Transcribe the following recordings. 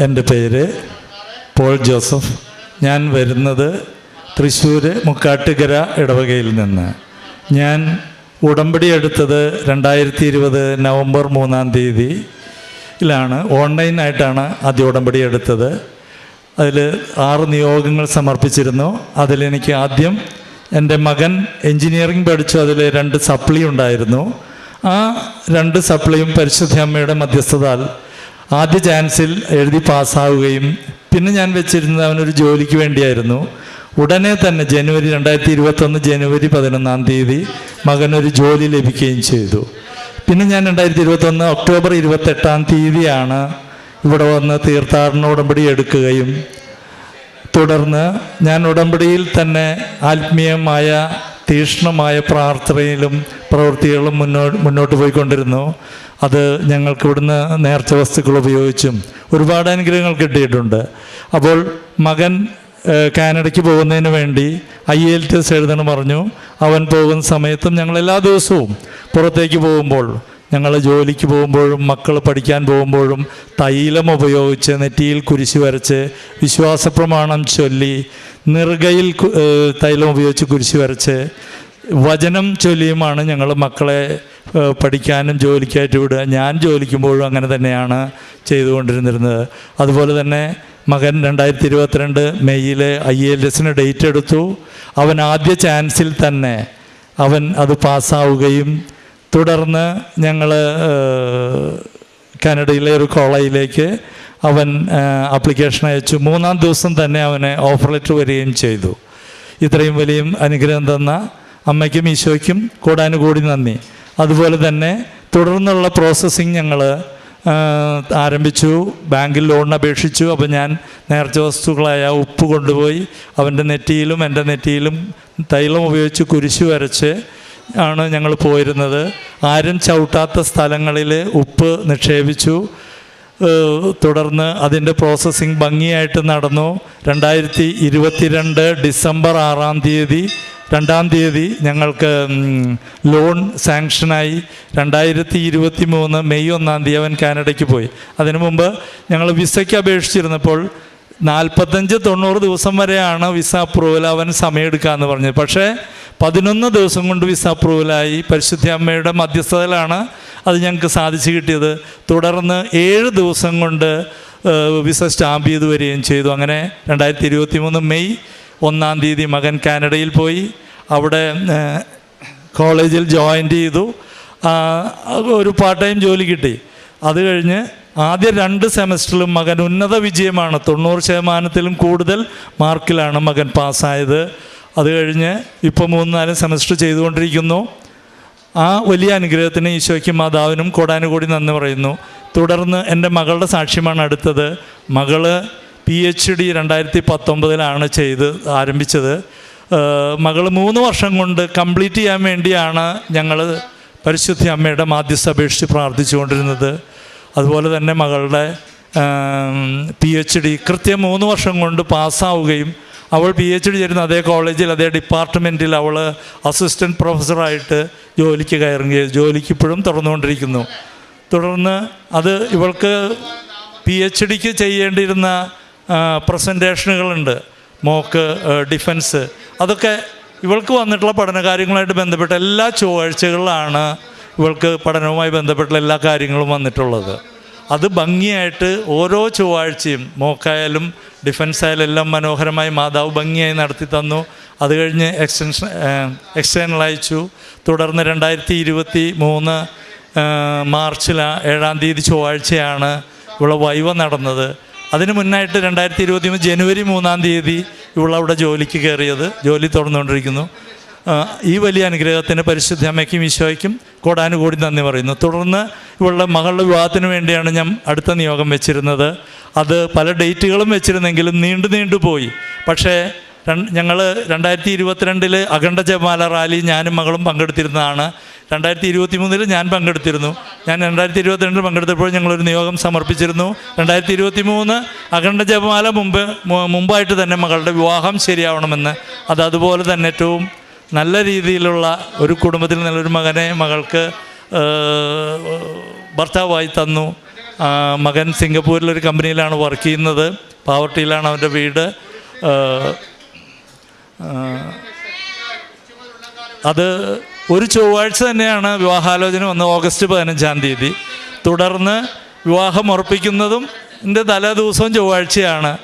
എന്റെ പേര് Paul Joseph. ഞാൻ വരുന്നത് തൃശ്ശൂർ മുക്കാട്ടുകര ഇടവകയിൽ നിന്ന്. ഞാൻ ഉടമ്പടി എടുത്തത് രണ്ടായിരത്തി ഇരുപത് നവംബർ മൂന്നാം തീയതിയിലാണ് ഓൺലൈനായിട്ടാണ് ആദ്യ ഉടമ്പടി എടുത്തത്. അതിൽ ആറ് നിയോഗങ്ങൾ സമർപ്പിച്ചിരുന്നു. അതിലെനിക്ക് ആദ്യം എന്റെ മകൻ എൻജിനീയറിംഗ് പഠിച്ചു. അതിൽ രണ്ട് സപ്ലി ഉണ്ടായിരുന്നു. ആ രണ്ട് സപ്ലിയും പരിശുദ്ധ അമ്മയുടെ മധ്യസ്ഥതാൽ ആദ്യ ചാൻസിൽ എഴുതി പാസ്സാവുകയും പിന്നെ ഞാൻ വെച്ചിരുന്നത് അവനൊരു ജോലിക്ക് വേണ്ടിയായിരുന്നു. ഉടനെ തന്നെ ജനുവരി രണ്ടായിരത്തി ഇരുപത്തൊന്ന് ജനുവരി പതിനൊന്നാം തീയതി മകനൊരു ജോലി ലഭിക്കുകയും ചെയ്തു. പിന്നെ ഞാൻ രണ്ടായിരത്തി ഇരുപത്തൊന്ന് ഒക്ടോബർ ഇരുപത്തെട്ടാം തീയതിയാണ് ഇവിടെ വന്ന് തീർത്ഥാടന ഉടമ്പടി എടുക്കുകയും തുടർന്ന് ഞാൻ ഉടമ്പടിയിൽ തന്നെ ആത്മീയമായ തീക്ഷ്ണമായ പ്രാർത്ഥനയിലും പ്രവൃത്തികളും മുന്നോട്ട് മുന്നോട്ട് പോയിക്കൊണ്ടിരുന്നു. അത് ഞങ്ങൾക്ക് ഇവിടുന്ന് നേർച്ച വസ്തുക്കൾ ഉപയോഗിച്ചും ഒരുപാട് അനുഗ്രഹങ്ങൾ കിട്ടിയിട്ടുണ്ട്. അപ്പോൾ മകൻ കാനഡയ്ക്ക് പോകുന്നതിന് വേണ്ടി ഐ എൽ ടി എസ് എഴുതണം പറഞ്ഞു. അവൻ പോകുന്ന സമയത്തും ഞങ്ങൾ എല്ലാ ദിവസവും പുറത്തേക്ക് പോകുമ്പോൾ ഞങ്ങൾ ജോലിക്ക് പോകുമ്പോഴും മക്കൾ പഠിക്കാൻ പോകുമ്പോഴും തൈലം ഉപയോഗിച്ച് നെറ്റിയിൽ കുരിശ് വരച്ച് വിശ്വാസ പ്രമാണം ചൊല്ലി നിർഗയിൽ തൈലം ഉപയോഗിച്ച് കുരിശ് വരച്ച് വചനം ചൊല്ലിയുമാണ് ഞങ്ങൾ മക്കളെ പഠിക്കാനും ജോലിക്കായിട്ട് വിടുക ഞാൻ ജോലിക്കുമ്പോഴും അങ്ങനെ തന്നെയാണ് ചെയ്തുകൊണ്ടിരുന്നിരുന്നത്. അതുപോലെ തന്നെ മകൻ രണ്ടായിരത്തി ഇരുപത്തിരണ്ട് മെയ്യിൽ ഐ എൽ എസിന് ഡേറ്റ് എടുത്തു. അവൻ ആദ്യ ചാൻസിൽ തന്നെ അവൻ അത് പാസ്സാവുകയും തുടർന്ന് ഞങ്ങൾ കാനഡയിലെ ഒരു കോളേജിലേക്ക് അവൻ ആപ്ലിക്കേഷൻ അയച്ചു. മൂന്നാം ദിവസം തന്നെ അവനെ ഓഫർ ലെറ്റർ വരികയും ചെയ്തു. ഇത്രയും വലിയ അനുഗ്രഹം തന്ന അമ്മയ്ക്കും ഈശോയ്ക്കും കൂടാനുകൂടി നന്ദി. അതുപോലെ തന്നെ തുടർന്നുള്ള പ്രോസസ്സിങ് ഞങ്ങൾ ആരംഭിച്ചു. ബാങ്കിൽ ലോണിന് അപേക്ഷിച്ചു. അപ്പോൾ ഞാൻ നേർച്ച വസ്തുക്കളായ ഉപ്പ് കൊണ്ടുപോയി അവന്റെ നെറ്റിയിലും എന്റെ നെറ്റിയിലും തൈലം ഉപയോഗിച്ച് കുരിശു വരച്ച് ആണ് ഞങ്ങൾ പോയിരുന്നത്. ആരും ചവിട്ടാത്ത സ്ഥലങ്ങളിൽ ഉപ്പ് നിക്ഷേപിച്ചു. തുടർന്ന് അതിന്റെ പ്രോസസ്സിങ് ഭംഗിയായിട്ട് നടന്നു. രണ്ടായിരത്തി ഇരുപത്തിരണ്ട് ഡിസംബർ ആറാം തീയതി രണ്ടാം തീയതി ഞങ്ങൾക്ക് ലോൺ സാങ്ഷനായി രണ്ടായിരത്തി ഇരുപത്തി മൂന്ന് മെയ് ഒന്നാം തീയതി അവൻ കാനഡയ്ക്ക് പോയി. അതിനു മുമ്പ് ഞങ്ങൾ വിസയ്ക്ക് അപേക്ഷിച്ചിരുന്നപ്പോൾ നാൽപ്പത്തഞ്ച് തൊണ്ണൂറ് ദിവസം വരെയാണ് വിസ അപ്രൂവൽ അവൻ സമയമെടുക്കാമെന്ന് പറഞ്ഞത്. പക്ഷേ പതിനൊന്ന് ദിവസം കൊണ്ട് വിസ അപ്രൂവലായി. പരിശുദ്ധ അമ്മയുടെ മധ്യസ്ഥതയിലാണ് അത് ഞങ്ങൾക്ക് സാധിച്ചു കിട്ടിയത്. തുടർന്ന് ഏഴ് ദിവസം കൊണ്ട് വിസ സ്റ്റാമ്പ് ചെയ്ത് വരികയും ചെയ്തു. അങ്ങനെ രണ്ടായിരത്തി മെയ് ഒന്നാം തീയതി മകൻ കാനഡയിൽ പോയി. അവിടെ കോളേജിൽ ജോയിൻ ചെയ്തു. ഒരു പാർട്ട് ടൈം ജോലി കിട്ടി. അത് കഴിഞ്ഞ് ആദ്യ രണ്ട് സെമസ്റ്ററിലും മകൻ ഉന്നത വിജയമാണ്. തൊണ്ണൂറ് ശതമാനത്തിലും കൂടുതൽ മാർക്കിലാണ് മകൻ പാസ്സായത്. അത് കഴിഞ്ഞ് ഇപ്പോൾ മൂന്ന് നാല് സെമസ്റ്റർ ചെയ്തുകൊണ്ടിരിക്കുന്നു. ആ വലിയ അനുഗ്രഹത്തിന് ഈശോയ്ക്കും മാതാവിനും കോടാനുകൂടി നന്ദി പറയുന്നു. തുടർന്ന് എന്റെ മകളുടെ സാക്ഷ്യമാണ് അടുത്തത്. മകൾ പി എച്ച് ഡി രണ്ടായിരത്തി പത്തൊമ്പതിലാണ് ചെയ്ത് ആരംഭിച്ചത്. മകൾ മൂന്ന് വർഷം കൊണ്ട് കംപ്ലീറ്റ് ചെയ്യാൻ വേണ്ടിയാണ് ഞങ്ങൾ പരിശുദ്ധി അമ്മയുടെ മാധ്യസ്ഥ അപേക്ഷിച്ച് പ്രാർത്ഥിച്ചുകൊണ്ടിരുന്നത്. അതുപോലെ തന്നെ മകളുടെ പി എച്ച് ഡി കൃത്യം മൂന്ന് വർഷം കൊണ്ട് പാസ്സാവുകയും അവൾ പി എച്ച് ഡി ചേരുന്ന അതേ കോളേജിൽ അതേ ഡിപ്പാർട്ട്മെന്റിൽ അവൾ അസിസ്റ്റന്റ് പ്രൊഫസറായിട്ട് ജോലിക്ക് കയറുകയും ജോലിക്ക് ഇപ്പോഴും തുടർന്നുകൊണ്ടിരിക്കുന്നു. തുടർന്ന് അത് ഇവൾക്ക് പി എച്ച് ഡിക്ക് ചെയ്യേണ്ടിയിരുന്ന പ്രസന്റേഷനുകളുണ്ട് മോക്ക് ഡിഫൻസ്. അതൊക്കെ ഇവൾക്ക് വന്നിട്ടുള്ള പഠന കാര്യങ്ങളുമായിട്ട് ബന്ധപ്പെട്ട എല്ലാ ചൊവ്വാഴ്ചകളിലാണ് ഇവൾക്ക് പഠനവുമായി ബന്ധപ്പെട്ട എല്ലാ കാര്യങ്ങളും വന്നിട്ടുള്ളത്. അത് ഭംഗിയായിട്ട് ഓരോ ചൊവ്വാഴ്ചയും മോക്കായാലും ഡിഫൻസ് ആയാലും എല്ലാം മനോഹരമായി മാതാവ് ഭംഗിയായി നടത്തി തന്നു. അത് കഴിഞ്ഞ് എക്സ്റ്റൻഷൻ എക്സ്റ്റേണൽ അയച്ചു. തുടർന്ന് രണ്ടായിരത്തി ഇരുപത്തി മൂന്ന് മാർച്ചിൽ ഏഴാം തീയതി ചൊവ്വാഴ്ചയാണ് ഇവിടെ വൈവ നടന്നത്. അതിന് മുന്നായിട്ട് രണ്ടായിരത്തി ഇരുപത്തി മൂന്ന് ജനുവരി മൂന്നാം തീയതി ഇവളവിടെ ജോലിക്ക് കയറിയത്. ജോലി തുറന്നുകൊണ്ടിരിക്കുന്നു ഈ വലിയ അനുഗ്രഹത്തിന് പരിശുദ്ധ അമ്മയ്ക്കും ഈശോയ്ക്കും കോടാനുകൂടി നന്ദി പറയുന്നു. തുടർന്ന് ഇവളുടെ മകളുടെ വിവാഹത്തിന് വേണ്ടിയാണ് ഞാൻ അടുത്ത നിയോഗം വെച്ചിരുന്നത്. അത് പല ഡേറ്റുകളും വെച്ചിരുന്നെങ്കിലും നീണ്ടു നീണ്ടു പോയി പക്ഷേ ഞങ്ങൾ രണ്ടായിരത്തി ഇരുപത്തിരണ്ടിൽ അഖണ്ഡ ജപമാല റാലി ഞാനും മകളും പങ്കെടുത്തിരുന്നതാണ്. രണ്ടായിരത്തി ഇരുപത്തി മൂന്നിൽ ഞാൻ പങ്കെടുത്തിരുന്നു. ഞാൻ രണ്ടായിരത്തി ഇരുപത്തിരണ്ടിൽ പങ്കെടുത്തപ്പോൾ ഞങ്ങളൊരു നിയോഗം സമർപ്പിച്ചിരുന്നു. രണ്ടായിരത്തി ഇരുപത്തി മൂന്ന് അഖണ്ഡ ജപമാല മുമ്പ് മുമ്പായിട്ട് തന്നെ മകളുടെ വിവാഹം ശരിയാവണമെന്ന്. അത് അതുപോലെ തന്നെ ഏറ്റവും നല്ല രീതിയിലുള്ള ഒരു കുടുംബത്തിൽ നല്ലൊരു മകനെ മകൾക്ക് ഭർത്താവായി തന്നു. മകൻ സിംഗപ്പൂരിലൊരു കമ്പനിയിലാണ് വർക്ക് ചെയ്യുന്നത്. പാവർട്ടിയിലാണ് അവന്റെ വീട്. അത് ഒരു ചൊവ്വാഴ്ച തന്നെയാണ് വിവാഹാലോചന വന്ന് ഓഗസ്റ്റ് പതിനഞ്ചാം തീയതി. തുടർന്ന് വിവാഹം ഉറപ്പിക്കുന്നതും എന്റെ തലേ ദിവസവും ചൊവ്വാഴ്ചയാണ്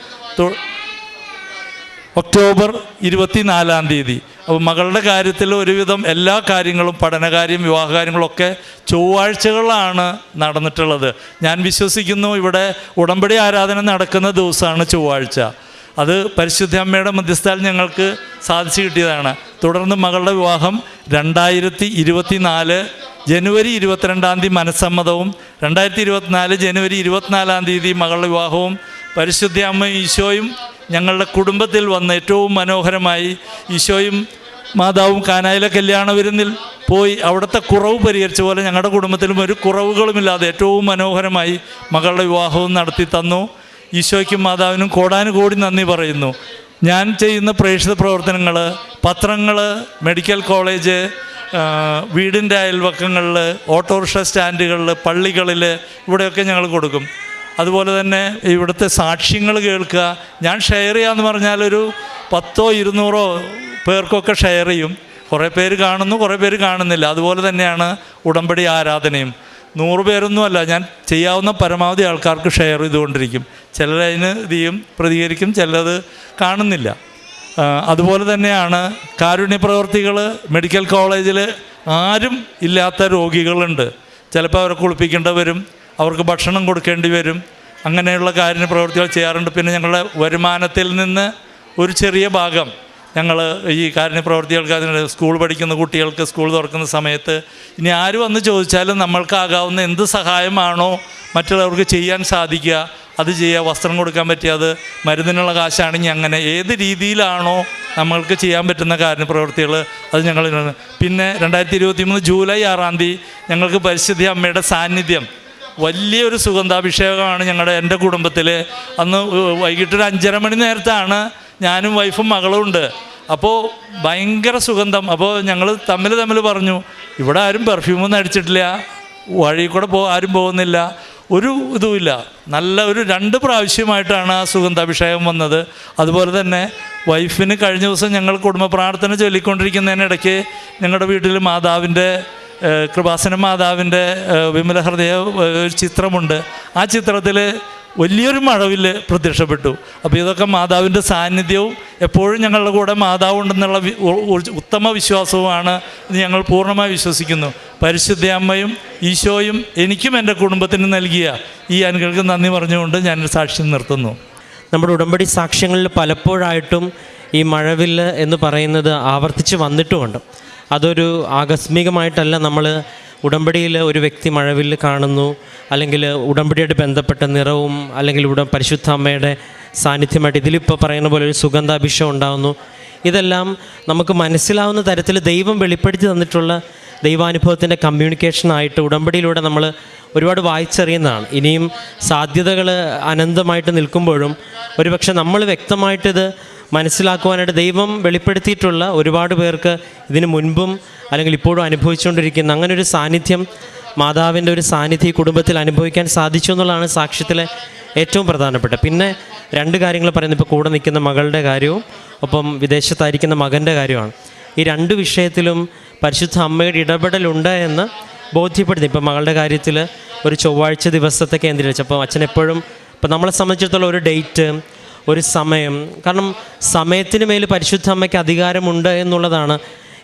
ഒക്ടോബർ ഇരുപത്തിനാലാം തീയതി. അപ്പോൾ മകളുടെ കാര്യത്തിൽ ഒരുവിധം എല്ലാ കാര്യങ്ങളും പഠനകാര്യം വിവാഹകാര്യങ്ങളൊക്കെ ചൊവ്വാഴ്ചകളാണ് നടന്നിട്ടുള്ളത്. ഞാൻ വിശ്വസിക്കുന്നു ഇവിടെ ഉടമ്പടി ആരാധന നടക്കുന്ന ദിവസമാണ് ചൊവ്വാഴ്ച. അത് പരിശുദ്ധ അമ്മയുടെ മധ്യസ്ഥാൽ ഞങ്ങൾക്ക് സാധിച്ചു കിട്ടിയതാണ്. തുടർന്ന് മകളുടെ വിവാഹം രണ്ടായിരത്തി ഇരുപത്തിനാല് ജനുവരി ഇരുപത്തിരണ്ടാം തീയതി മനസ്സമ്മതവും രണ്ടായിരത്തി ഇരുപത്തിനാല് ജനുവരി ഇരുപത്തിനാലാം തീയതി മകളുടെ വിവാഹവും പരിശുദ്ധ അമ്മ ഈശോയും ഞങ്ങളുടെ കുടുംബത്തിൽ വന്ന് ഏറ്റവും മനോഹരമായി ഈശോയും മാതാവും കാനായിലെ കല്യാണ വിരുന്നിൽ പോയി അവിടുത്തെ കുറവ് പരിഹരിച്ച പോലെ ഞങ്ങളുടെ കുടുംബത്തിലും ഒരു കുറവുകളുമില്ലാതെ ഏറ്റവും മനോഹരമായി മകളുടെ വിവാഹവും നടത്തി തന്നു. ഈശോയ്ക്കും മാതാവിനും കോടാനുകോടി നന്ദി പറയുന്നു. ഞാൻ ചെയ്യുന്ന പ്രേക്ഷിത പ്രവർത്തനങ്ങൾ പത്രങ്ങൾ മെഡിക്കൽ കോളേജ് വീടിന്റെ അയൽവക്കങ്ങളിൽ ഓട്ടോറിക്ഷ സ്റ്റാൻഡുകളിൽ പള്ളികളിൽ ഇവിടെയൊക്കെ ഞങ്ങൾ കൊടുക്കും. അതുപോലെ തന്നെ ഇവിടുത്തെ സാക്ഷ്യങ്ങൾ കേൾക്കുക. ഞാൻ ഷെയർ ചെയ്യാമെന്ന് പറഞ്ഞാൽ ഒരു പത്തോ ഇരുന്നൂറോ പേർക്കൊക്കെ ഷെയർ ചെയ്യും. കുറേ പേര് കാണുന്നു കുറേ പേര് കാണുന്നില്ല. അതുപോലെ തന്നെയാണ് ഉടമ്പടി ആരാധനയും. നൂറ് പേരൊന്നുമല്ല ഞാൻ ചെയ്യാവുന്ന പരമാവധി ആൾക്കാർക്ക് ഷെയർ ചെയ്തുകൊണ്ടിരിക്കും. ചിലർ അതിന് ഇത് ചെയ്യും പ്രതികരിക്കും ചിലത് കാണുന്നില്ല. അതുപോലെ തന്നെയാണ് കാരുണ്യ പ്രവർത്തികൾ മെഡിക്കൽ കോളേജിൽ ആരും ഇല്ലാത്ത രോഗികളുണ്ട്. ചിലപ്പോൾ അവരെ കുളിപ്പിക്കേണ്ടി വരും അവർക്ക് ഭക്ഷണം കൊടുക്കേണ്ടി വരും. അങ്ങനെയുള്ള കാരുണ്യ പ്രവർത്തികൾ ചെയ്യാറുണ്ട്. പിന്നെ ഞങ്ങളുടെ വരുമാനത്തിൽ നിന്ന് ഒരു ചെറിയ ഭാഗം ഞങ്ങൾ ഈ കാരുണ്യ പ്രവർത്തികൾക്ക് അതിന് സ്കൂൾ പഠിക്കുന്ന കുട്ടികൾക്ക് സ്കൂൾ തുറക്കുന്ന സമയത്ത് ഇനി ആര് വന്ന് ചോദിച്ചാലും നമ്മൾക്കാകാവുന്ന എന്ത് സഹായമാണോ മറ്റുള്ളവർക്ക് ചെയ്യാൻ സാധിക്കുക. അത് ചെയ്യുക വസ്ത്രം കൊടുക്കാൻ പറ്റിയ അത് മരുന്നിനുള്ള കാശാണെങ്കിൽ അങ്ങനെ. ഏത് രീതിയിലാണോ നമ്മൾക്ക് ചെയ്യാൻ പറ്റുന്ന കാരുണ്യ പ്രവൃത്തികൾ അത് ഞങ്ങൾ പിന്നെ രണ്ടായിരത്തി ഇരുപത്തി മൂന്ന് ജൂലൈ ആറാം തീയതി ഞങ്ങൾക്ക് പരിശുദ്ധി അമ്മയുടെ സാന്നിധ്യം. വലിയൊരു സുഗന്ധാഭിഷേകമാണ് ഞങ്ങളുടെ എന്റെ കുടുംബത്തിൽ അന്ന് വൈകിട്ടൊരു അഞ്ചര മണി നേരത്താണ് ഞാനും വൈഫും മകളും ഉണ്ട്. അപ്പോൾ ഭയങ്കര സുഗന്ധം. അപ്പോൾ ഞങ്ങൾ തമ്മിൽ തമ്മിൽ പറഞ്ഞു ഇവിടെ ആരും പെർഫ്യൂമൊന്നും അടിച്ചിട്ടില്ല. വഴി കൂടെ പോ ആരും പോകുന്നില്ല. ഒരു ഇതുമില്ല നല്ല ഒരു രണ്ട് പ്രാവശ്യമായിട്ടാണ് ആ സുഗന്ധാഭിഷേകം വന്നത്. അതുപോലെ തന്നെ വൈഫിന് കഴിഞ്ഞ ദിവസം ഞങ്ങൾ കുടുംബ പ്രാർത്ഥന ചൊല്ലിക്കൊണ്ടിരിക്കുന്നതിനിടയ്ക്ക് ഞങ്ങളുടെ വീട്ടിൽ മാതാവിന്റെ കൃപാസന മാതാവിന്റെ വിമല ഹൃദയ ഒരു ചിത്രമുണ്ട്. ആ ചിത്രത്തിൽ വലിയൊരു മഴവിൽ പ്രത്യക്ഷപ്പെട്ടു. അപ്പോൾ ഇതൊക്കെ മാതാവിന്റെ സാന്നിധ്യവും എപ്പോഴും ഞങ്ങളുടെ കൂടെ മാതാവ് ഉണ്ടെന്നുള്ള ഉത്തമ വിശ്വാസവുമാണ് ഞങ്ങൾ പൂർണമായി വിശ്വസിക്കുന്നു. പരിശുദ്ധ അമ്മയും ഈശോയും എനിക്കും എന്റെ കുടുംബത്തിനും നൽകിയ ഈ അനുകൾക്ക് നന്ദി പറഞ്ഞുകൊണ്ട് ഞാൻ സാക്ഷ്യം നിർത്തുന്നു. നമ്മുടെ ഉടമ്പടി സാക്ഷ്യങ്ങളിൽ പലപ്പോഴായിട്ടും ഈ മഴവില്ല് എന്ന് പറയുന്നത് ആവർത്തിച്ച് വന്നിട്ടുമുണ്ട്. അതൊരു ആകസ്മികമായിട്ടല്ല നമ്മൾ ഉടമ്പടിയിൽ ഒരു വ്യക്തി മഴവില്ല് കാണുന്നു അല്ലെങ്കിൽ ഉടമ്പടിയായിട്ട് ബന്ധപ്പെട്ട നിറവും അല്ലെങ്കിൽ ഉട പരിശുദ്ധ അമ്മയുടെ സാന്നിധ്യമായിട്ട് ഇതിലിപ്പോൾ പറയുന്ന പോലെ ഒരു സുഗന്ധാഭിഷേകം ഉണ്ടാകുന്നു ഇതെല്ലാം നമുക്ക് മനസ്സിലാവുന്ന തരത്തിൽ ദൈവം വെളിപ്പെടുത്തി തന്നിട്ടുള്ള ദൈവാനുഭവത്തിന്റെ കമ്മ്യൂണിക്കേഷനായിട്ട് ഉടമ്പടിയിലൂടെ നമ്മൾ ഒരുപാട് വായിച്ചറിയുന്നതാണ്. ഇനിയും സാധ്യതകൾ അനന്തമായിട്ട് നിൽക്കുമ്പോഴും ഒരുപക്ഷെ നമ്മൾ വ്യക്തമായിട്ടിത് മനസ്സിലാക്കുവാനായിട്ട് ദൈവം വെളിപ്പെടുത്തിയിട്ടുള്ള ഒരുപാട് പേർക്ക് ഇതിന് മുൻപും അല്ലെങ്കിൽ ഇപ്പോഴും അനുഭവിച്ചുകൊണ്ടിരിക്കുന്ന അങ്ങനെ ഒരു സാന്നിധ്യം മാതാവിന്റെ ഒരു സാന്നിധ്യം കുടുംബത്തിൽ അനുഭവിക്കാൻ സാധിച്ചു എന്നുള്ളതാണ് സാക്ഷ്യത്തിലെ ഏറ്റവും പ്രധാനപ്പെട്ട. പിന്നെ രണ്ട് കാര്യങ്ങൾ പറയുന്നത് ഇപ്പോൾ കൂടെ നിൽക്കുന്ന മകളുടെ കാര്യവും ഒപ്പം വിദേശത്തായിരിക്കുന്ന മകന്റെ കാര്യമാണ്. ഈ രണ്ട് വിഷയത്തിലും പരിശുദ്ധ അമ്മയുടെ ഇടപെടലുണ്ട് എന്ന് ബോധ്യപ്പെടുത്തി ഇപ്പം മകളുടെ കാര്യത്തിൽ ഒരു ചൊവ്വാഴ്ച ദിവസത്തെ കേന്ദ്രീകരിച്ച്. അപ്പോൾ അച്ഛൻ എപ്പോഴും ഇപ്പം നമ്മളെ സംബന്ധിച്ചിടത്തോളം ഒരു ഡേറ്റ് ഒരു സമയം. കാരണം സമയത്തിന് മേൽ പരിശുദ്ധ അമ്മയ്ക്ക് അധികാരമുണ്ട് എന്നുള്ളതാണ്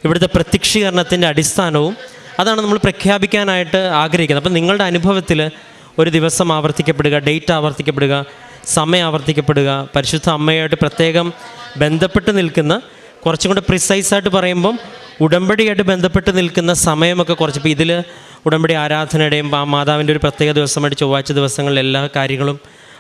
ഇവിടുത്തെ പ്രത്യക്ഷീകരണത്തിന്റെ അടിസ്ഥാനവും. അതാണ് നമ്മൾ പ്രഖ്യാപിക്കാനായിട്ട് ആഗ്രഹിക്കുന്നത്. അപ്പം നിങ്ങളുടെ അനുഭവത്തിൽ ഒരു ദിവസം ആവർത്തിക്കപ്പെടുക ഡേറ്റ് ആവർത്തിക്കപ്പെടുക സമയം ആവർത്തിക്കപ്പെടുക പരിശുദ്ധ അമ്മയായിട്ട് പ്രത്യേകം ബന്ധപ്പെട്ട് നിൽക്കുന്ന കുറച്ചും കൂടെ പ്രിസൈസായിട്ട് പറയുമ്പം ഉടമ്പടിയായിട്ട് ബന്ധപ്പെട്ട് നിൽക്കുന്ന സമയമൊക്കെ കുറച്ച്. ഇപ്പോൾ ഇതിൽ ഉടമ്പടി ആരാധനയുടെയും ആ മാതാവിന്റെ ഒരു പ്രത്യേക ദിവസമായിട്ട് ചൊവ്വാഴ്ച ദിവസങ്ങളിൽ എല്ലാ കാര്യങ്ങളും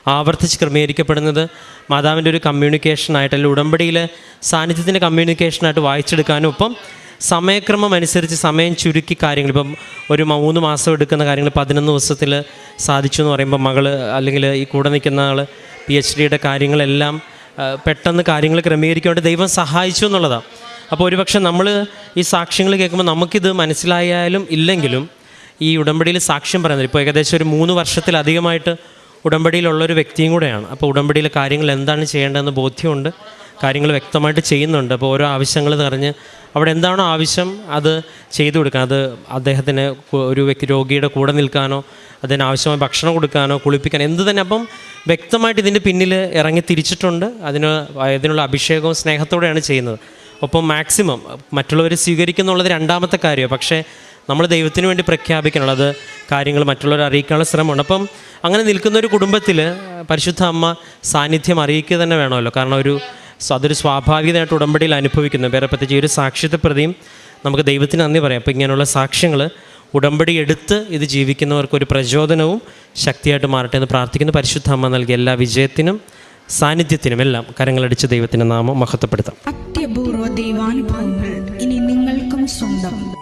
ആവർത്തിച്ച് ക്രമീകരിക്കപ്പെടുന്നത്. മാതാവിന്റെ ഒരു കമ്മ്യൂണിക്കേഷനായിട്ട് അല്ലെങ്കിൽ ഉടമ്പടിയിൽ സാന്നിധ്യത്തിന്റെ കമ്മ്യൂണിക്കേഷനായിട്ട് വായിച്ചെടുക്കാനും ഒപ്പം സമയക്രമം അനുസരിച്ച് സമയം ചുരുക്കി കാര്യങ്ങൾ ഇപ്പം ഒരു മൂന്ന് മാസം എടുക്കുന്ന കാര്യങ്ങൾ പതിനൊന്ന് ദിവസത്തിൽ സാധിച്ചു എന്ന് പറയുമ്പോൾ മകൾ അല്ലെങ്കിൽ ഈ കൂടെ നിൽക്കുന്ന ആൾ പി എച്ച് ഡിയുടെ കാര്യങ്ങളെല്ലാം പെട്ടെന്ന് കാര്യങ്ങൾ ക്രമീകരിക്കാൻ ദൈവം സഹായിച്ചു എന്നുള്ളതാണ്. അപ്പോൾ ഒരുപക്ഷെ നമ്മൾ ഈ സാക്ഷ്യങ്ങൾ കേൾക്കുമ്പോൾ നമുക്കിത് മനസ്സിലായാലും ഇല്ലെങ്കിലും ഈ ഉടമ്പടിയിൽ സാക്ഷ്യം പറയുന്നത് ഇപ്പോൾ ഏകദേശം ഒരു മൂന്ന് വർഷത്തിലധികമായിട്ട് ഉടമ്പടിയിലുള്ള ഒരു വ്യക്തിയും കൂടെയാണ്. അപ്പോൾ ഉടമ്പടിയിലെ കാര്യങ്ങൾ എന്താണ് ചെയ്യേണ്ടതെന്ന് ബോധ്യമുണ്ട്. കാര്യങ്ങൾ വ്യക്തമായിട്ട് ചെയ്യുന്നുണ്ട്. അപ്പോൾ ഓരോ ആവശ്യങ്ങൾ നിറഞ്ഞ് അവിടെ എന്താണോ ആവശ്യം അത് ചെയ്തു കൊടുക്കാൻ അത് അദ്ദേഹത്തിന് ഒരു വ്യക്തി രോഗിയുടെ കൂടെ നിൽക്കാനോ അതിന് ആവശ്യമായ ഭക്ഷണം കൊടുക്കാനോ കുളിപ്പിക്കാനോ എന്ത് തന്നെ. അപ്പം വ്യക്തമായിട്ട് ഇതിന്റെ പിന്നിൽ ഇറങ്ങി തിരിച്ചിട്ടുണ്ട്. അതിന് അതിനുള്ള അഭിഷേകവും സ്നേഹത്തോടെയാണ് ചെയ്യുന്നത്. ഒപ്പം മാക്സിമം മറ്റുള്ളവർ സ്വീകരിക്കുന്നുള്ളത് രണ്ടാമത്തെ കാര്യമാണ്. പക്ഷേ നമ്മൾ ദൈവത്തിന് വേണ്ടി പ്രഖ്യാപിക്കാനുള്ളത് കാര്യങ്ങൾ മറ്റുള്ളവരെ അറിയിക്കാനുള്ള ശ്രമമാണ് അപ്പം അങ്ങനെ നിൽക്കുന്ന ഒരു കുടുംബത്തിൽ പരിശുദ്ധ അമ്മ സാന്നിധ്യം അറിയിക്കുക തന്നെ വേണമല്ലോ. കാരണം ഒരു അതൊരു സ്വാഭാവികമായിട്ട് ഉടമ്പടിയിൽ അനുഭവിക്കുന്നു. വേറെ പ്രത്യേകിച്ച് ഒരു സാക്ഷ്യത്തെ പ്രതിയും നമുക്ക് ദൈവത്തിന് നന്ദി പറയാം. അപ്പോൾ ഇങ്ങനെയുള്ള സാക്ഷ്യങ്ങൾ ഉടമ്പടി എടുത്ത് ഇത് ജീവിക്കുന്നവർക്ക് ഒരു പ്രചോദനവും ശക്തിയായിട്ട് മാറട്ടെ എന്ന് പ്രാർത്ഥിക്കുന്നു. പരിശുദ്ധ അമ്മ നൽകിയ എല്ലാ വിജയത്തിനും സാന്നിധ്യത്തിനും എല്ലാം കരങ്ങളടിച്ച് ദൈവത്തിന്റെ നാമം മഹത്വപ്പെടുത്താം. അത്യപൂർവ ദൈവാനുഭവങ്ങൾ ഇനി നിങ്ങൾക്കും സ്വന്തം.